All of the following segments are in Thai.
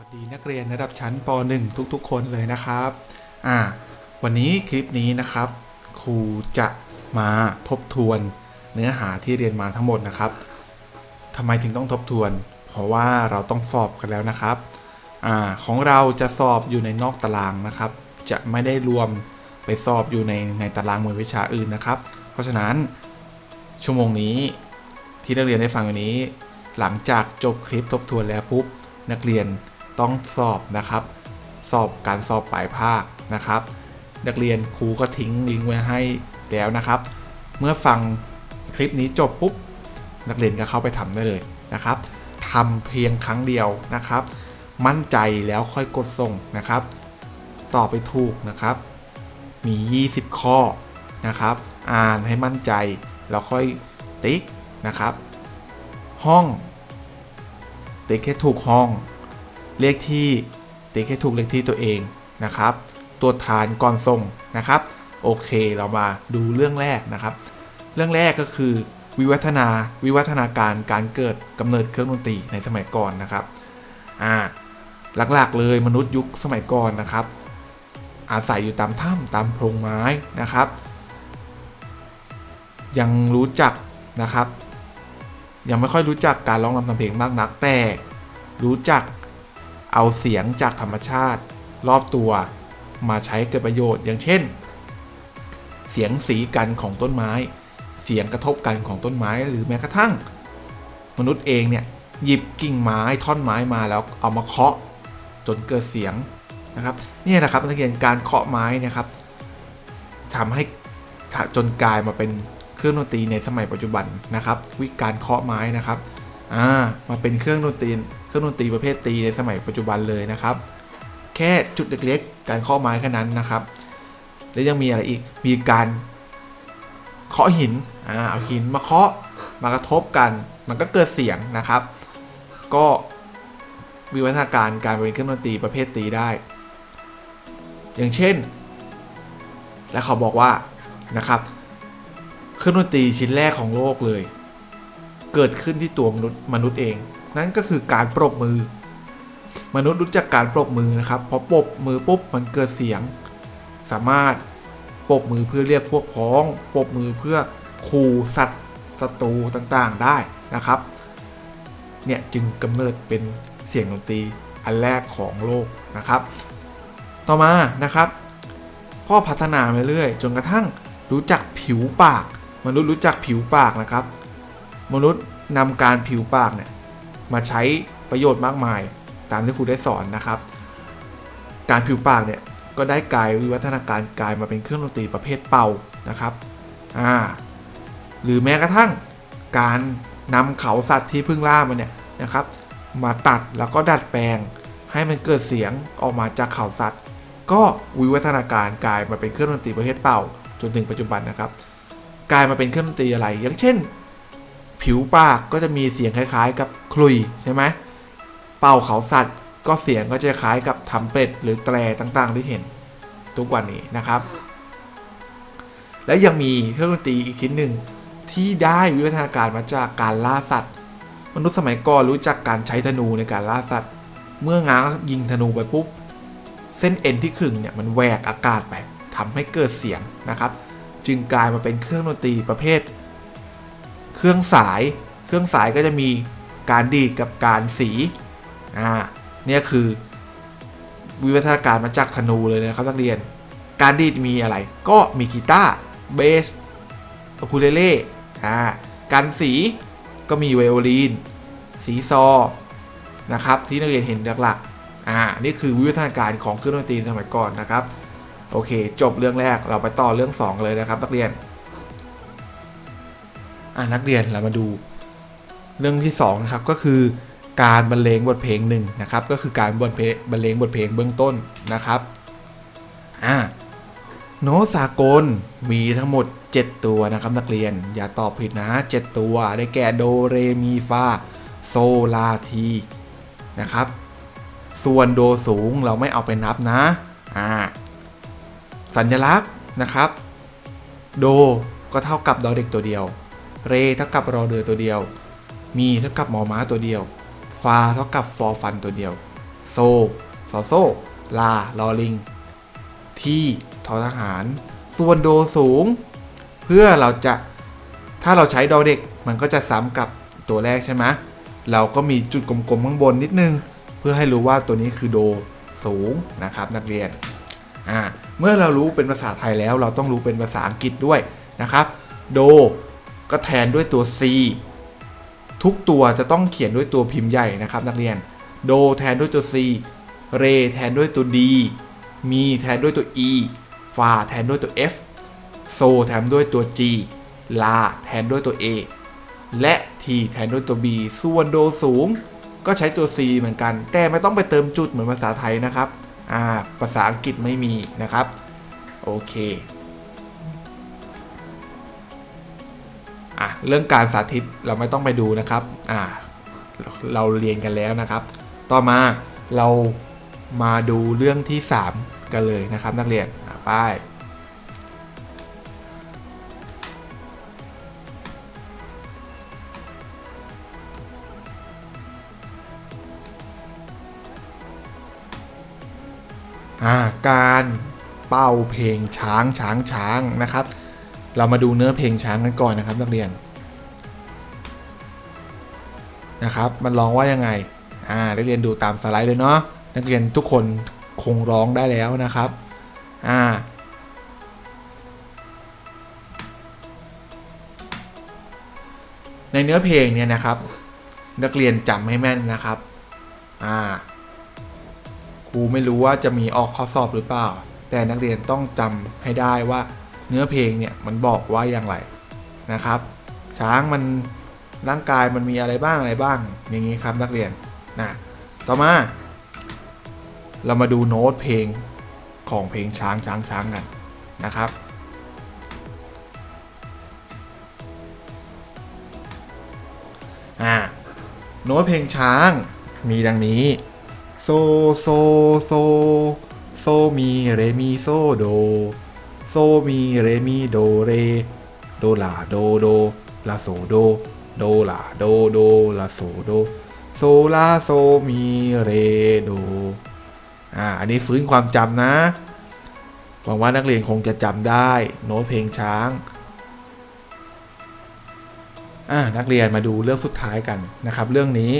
วัสดีนักเรียนระดับชั้นป .1 ทุกๆ คนเลยนะครับอ่าวันนี้คลิปนี้นะครับ ครูจะมาทบทวนเนื้อหาที่เรียนมาทั้งหมดนะครับทำไมถึงต้องทบทวน เพราะว่าเราต้องสอบกันแล้วนะครับอ่าของเราจะสอบอยู่ในนอกตารางนะครับ จะไม่ได้รวมไปสอบอยู่ในในตารางมวยวิชาอื่นนะครับ เพราะฉะนั้นชั่วโมงนี้ที่นักเรียนได้ฟังวันนี้ หลังจากจบคลิปทบทวนแล้วปุ๊บนักเรียน ต้องสอบนะครับ สอบการสอบปลายภาคนะครับ นักเรียนครูก็ทิ้งลิงก์ไว้ให้แล้วนะครับ เมื่อฟังคลิปนี้จบปุ๊บนักเรียนก็เข้าไปทำได้เลยนะครับทำเพียงครั้งเดียวนะครับ มั่นใจแล้วค่อยกดส่งนะครับ ตอบไปถูกนะครับ มี 20 ข้อนะครับ อ่านให้มั่นใจแล้วค่อยติ๊กนะครับ ห้องติ๊กแค่ถูกห้อง เลขที่ติ๊กแค่ถูกเลขที่ตัวเองนะครับ ตัวฐานก่อนส่งนะครับ โอเคเรามาดูเรื่องแรกนะครับ เรื่องแรกก็คือ วิวัฒนาวิวัฒนาการการเกิดกำเนิดเครื่องดนตรีในสมัยก่อนนะครับอ่าหลักๆเลยมนุษย์ยุคสมัยก่อนนะครับ อาศัยอยู่ตามถ้ำตามโพรงไม้นะครับ ยังรู้จักนะครับ ยังไม่ค่อยรู้จักการร้องรำทำเพลงมากนักแต่รู้จัก เอาเสียงจากธรรมชาติ รอบตัวมาใช้เกิดประโยชน์ อย่างเช่น เสียงสีกันของต้นไม้ เสียงกระทบกันของต้นไม้หรือแม้กระทั่ง มนุษย์เองเนี่ยหยิบกิ่งไม้ท่อนไม้มาแล้วเอามาเคาะจนเกิดเสียงนะครับนี่นะครับนักเรียนการเคาะไม้นะครับทำให้จนกลายมาเป็นเครื่องดนตรีในสมัยปัจจุบันนะครับ วิการเคาะไม้นะครับ อ่า มาเป็นเครื่องดนตรี รื่องดนตรีประเภทตีในสมัยปัจจุบันเลยนะครับ แค่จุดเล็กๆ การเคาะไม้แค่นั้นนะครับ แล้วยังมีอะไรอีกมีการเคาะหินอ่าเอาหินมาเคาะมากระทบกัน มันก็เกิดเสียงนะครับ ก็วิวัฒนาการการเป็นเครื่องดนตรีประเภทตีได้ อย่างเช่น และเขาบอกว่านะครับ เครื่องดนตรีชิ้นแรกของโลกเลย เกิดขึ้นที่ตัวมนุษย์มนุษย์เอง นั่นก็คือการปรบมือ มนุษย์รู้จักการปรบมือนะครับพอปรบมือปุ๊บมันเกิดเสียง สามารถปรบมือเพื่อเรียกพวกพ้องปรบมือเพื่อขู่สัตว์ศัตรูต่างๆได้นะครับ เนี่ยจึงกำเนิดเป็นเสียงดนตรีอันแรกของโลกนะครับ ต่อมานะครับก็พัฒนาไปเรื่อยจนกระทั่งรู้จักผิวปาก มนุษย์รู้จักผิวปากนะครับ มนุษย์นำการผิวปากเนี่ย มาใช้ประโยชน์มากมาย ตามที่ครูได้สอนนะครับ การผิวปากเนี่ยก็ได้กลายวิวัฒนาการกลายมาเป็นเครื่องดนตรีประเภทเป่านะครับอ่าหรือแม้กระทั่งการนำเขาสัตว์ที่เพิ่งล่ามาเนี่ยนะครับ มาตัดแล้วก็ดัดแปลง ให้มันเกิดเสียงออกมาจากเขาสัตว์ ก็วิวัฒนาการกลายมาเป็นเครื่องดนตรีประเภทเป่า จนถึงปัจจุบันนะครับ กลายมาเป็นเครื่องดนตรีอะไร อย่างเช่น ผิวปากก็จะมีเสียงคล้ายๆ กับคลุยใช่ไหมเป่าเขาสัตว์ ก็เสียงก็จะคล้ายกับทำเป็ดหรือแตรต่างๆ ที่เห็นทุกวันนี้นะครับ และยังมีเครื่องดนตรีอีกชิ้นหนึ่งที่ได้วิวัฒนาการมาจากการล่าสัตว์ มนุษย์สมัยก่อนรู้จักการใช้ธนูในการล่าสัตว์ เมื่อง้างยิงธนูไปปุ๊บ เส้นเอ็นที่ขึงเนี่ยมันแหวกอากาศไปทำให้เกิดเสียงนะครับ จึงกลายมาเป็นเครื่องดนตรีประเภท เครื่องสาย เครื่องสายก็จะมีการดีดกับการสีอ่าเนี่ยคือวิวัฒนาการมาจากธนูเลยนะครับนักเรียน การดีดมีอะไรก็มีกีตาร์เบสอะคูเลเล่อ่าการสีก็มีไวโอลินสีซอนะครับที่นักเรียนเห็นหลักๆอ่านี่คือวิวัฒนาการของเครื่องดนตรีสมัยก่อนนะครับ โอเค จบเรื่องแรกเราไปต่อเรื่อง 2 เลยนะครับนักเรียน อ่านักเรียนเรามาดู เรื่องที่2นะครับก็คือการบรรเลงบทเพลงหนึ่งนะครับ ก็คือการบรรเพบรรเลงบทเพลงเบื้องต้นนะครับอ่าโนสากลมีทั้งหมด 7 ตัวนะครับนักเรียน อย่าตอบผิดนะ 7 ตัวได้แก่โดเรมีฟาโซลาทีนะครับ ส่วนโดสูงเราไม่เอาไปนับนะอ่าสัญลักษณ์นะครับ โดก็เท่ากับดอเด็กตัวเดียว เรเท่ากับรอเรือตัวเดียว มีเท่ากับหมอม้าตัวเดียว ฟาเท่ากับฟอฟันตัวเดียว โซโซซอโซ ลา ลอลิง ที่ทอทหาร ส่วนโดสูง เพื่อเราจะ ถ้าเราใช้ดอเด็ก มันก็จะซ้ำกับตัวแรกใช่ไหมเราก็มีจุดกลมๆข้างบนนิดนึง เพื่อให้รู้ว่าตัวนี้คือโดสูงนะครับนักเรียน อ่า เมื่อเรารู้เป็นภาษาไทยแล้ว เราต้องรู้เป็นภาษาอังกฤษด้วยนะครับ โด ก็แทนด้วยตัว C ทุกตัวจะต้องเขียนด้วยตัวพิมพ์ใหญ่นะครับ นักเรียน โดแทนด้วยตัว C เรแทนด้วยตัว D มีแทนด้วยตัว E ฟาแทนด้วยตัว F โซแทนด้วยตัว G ลาแทนด้วยตัว A และ T แทนด้วยตัว B ส่วนโดสูง ก็ใช้ตัว C เหมือนกัน แต่ไม่ต้องไปเติมจุดเหมือนภาษาไทยนะครับ อ่า ภาษาอังกฤษไม่มีนะครับ โอเค อะเรื่องการสาธิตเราไม่ต้องไปดูนะครับอ่าเราเรียนกันแล้วนะครับ ต่อมาเรามาดูเรื่องที่ 3 กันเลยนะครับ นักเรียนไปอ่าการเป่าเพลงช้างช้างช้างนะครับ เรามาดูเนื้อเพลงช้างกันก่อนนะครับนักเรียนนะครับมันร้องว่ายังไงอ่านักเรียนดูตามสไลด์เลยเนาะนักเรียนทุกคนคงร้องได้แล้วนะครับอ่าในเนื้อเพลงเนี่ยนะครับ นักเรียนจำให้แม่นนะครับอ่าครูไม่รู้ว่าจะมีออกข้อสอบหรือเปล่า แต่นักเรียนต้องจำให้ได้ว่า เนื้อเพลงเนี่ยมันบอกว่าอย่างไรนะครับ ช้างมันร่างกายมันมีอะไรบ้างอะไรบ้าง อย่างนี้ครับนักเรียนนะต่อมา เรามาดูโน้ตเพลงของเพลงช้างช้างช้างกันนะครับอ่าโน้ตเพลงช้างมีดังนี้ โซ โซ โซ โซ มี เร มี โซ โด โซมีเรมีโดเร โดลาโดโดลาโซโด โดลาโดโดลาโซโด โซลาโซมีเรโดอ่าอันนี้ฟื้นความจำนะหวังว่านักเรียนคงจะจำได้ โน้ตเพลงช้างอ่านักเรียนมาดูเรื่องสุดท้ายกันนะครับ เรื่องนี้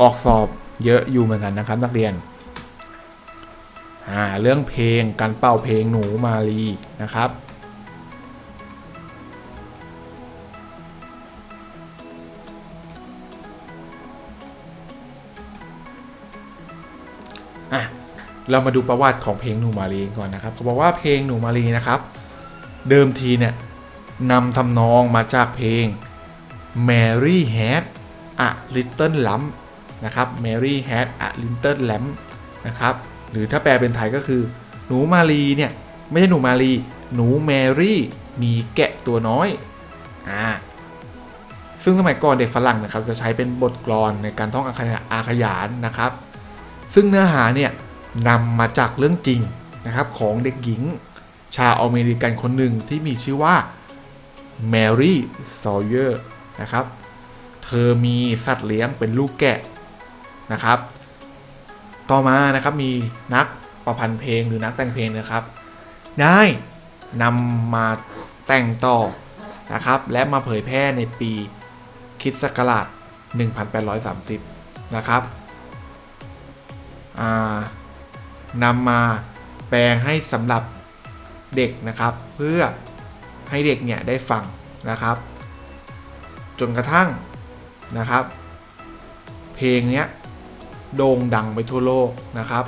ออกสอบเยอะอยู่เหมือนกันนะครับ นักเรียน อ่าเรื่องเพลงการเป่าเพลงหนูมาลีนะครับอะเรามาดูประวัติของเพลงหนูมาลีก่อนนะครับเขาบอกว่าเพลงหนูมาลีนะครับ เดิมทีเนี่ยนำทำนองมาจากเพลง Mary Had a Little Lamb นะครับ Mary Had a Little Lamb นะครับ หรือถ้าแปลเป็นไทยก็คือ หนูมาลีเนี่ยไม่ใช่หนูมาลี หนูแมรี่มีแกะตัวน้อยอ่าซึ่งสมัยก่อนเด็กฝรั่งนะครับจะใช้เป็นบทกลอนในการท่องอาขยาขยานนะครับ ซึ่งเนื้อหาเนี่ยนำมาจากเรื่องจริงนะครับของเด็กหญิง ชาวอเมริกันคนหนึ่งที่มีชื่อว่าแมรี่ซอเยอร์นะครับ เธอมีสัตว์เลี้ยงเป็นลูกแกะนะครับ ต่อมานะครับมีนักประพันธ์เพลงหรือนักแต่งเพลงนะครับ ได้นำมาแต่งต่อนะครับและมาเผยแพร่ในปีคริดศักราช1830 นะครับนำมาแปลงให้สำหรับเด็กนะครับ เพื่อให้เด็กเนี่ยได้ฟังนะครับ จนกระทั่งนะครับ เพลงเนี้ย โด่งดังไปทั่วโลกนะครับ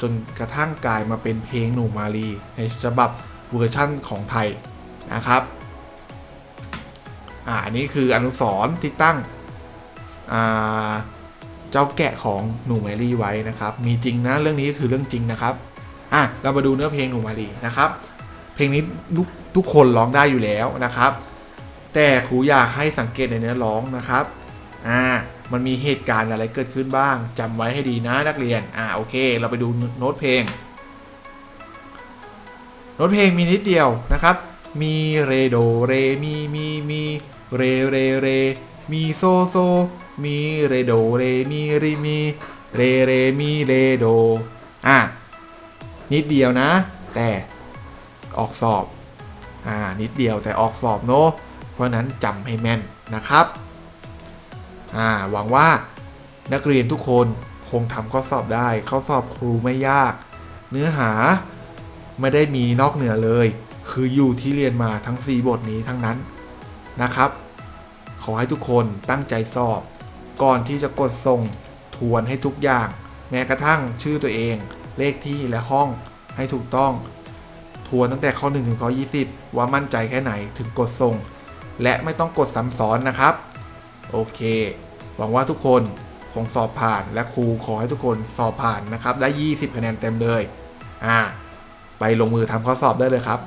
จนกระทั่งกลายมาเป็นเพลงหนูมาลีในฉบับเวอร์ชั่นของไทยนะครับอ่าอันนี้คืออนุสรที่ตั้งอ่าเจ้าแกะของหนูแมรี่ไว้นะครับ มีจริงนะเรื่องนี้ก็คือเรื่องจริงนะครับอะเรามาดูเนื้อเพลงหนูมารีนะครับ เพลงนี้ทุกทุกคนร้องได้อยู่แล้วนะครับ แต่ครูอยากให้สังเกตในเนื้อร้องนะครับอ่า มันมีเหตุการณ์อะไรเกิดขึ้นบ้างจำไว้ให้ดีนะนักเรียน อ่าโอเค เราไปดูโน้ตเพลง โน้ตเพลงมีนิดเดียวนะครับ มีเรโดเรมีมีมีเรเรเรมีโซโซ มีเรโดเรมีริมีเรเรมีเรโดอะนิดเดียวนะ แต่ออกสอบอ่านิดเดียวแต่ออกสอบเนอะเพราะนั้นจำให้แม่นนะครับ อ่าหวังว่านักเรียนทุกคนคงทำข้อสอบได้ข้อสอบครูไม่ยาก เนื้อหาไม่ได้มีนอกเหนือเลย คืออยู่ที่เรียนมาทั้ง 4 บทนี้ทั้งนั้นนะครับ ขอให้ทุกคนตั้งใจสอบ ก่อนที่จะกดส่งทวนให้ทุกอย่าง แม้กระทั่งชื่อตัวเอง เลขที่และห้องให้ถูกต้อง ทวนตั้งแต่ข้อ 1 ถึงข้อ 20 ว่ามั่นใจแค่ไหนถึงกดส่ง และไม่ต้องกดซ้ำซ้อนนะครับ โอเค หวังว่าทุกคนคงสอบผ่านและครูขอให้ทุกคนสอบผ่านนะครับ ได้ 20 คะแนนเต็มเลย อ่า ไปลงมือทำข้อสอบได้เลยครับ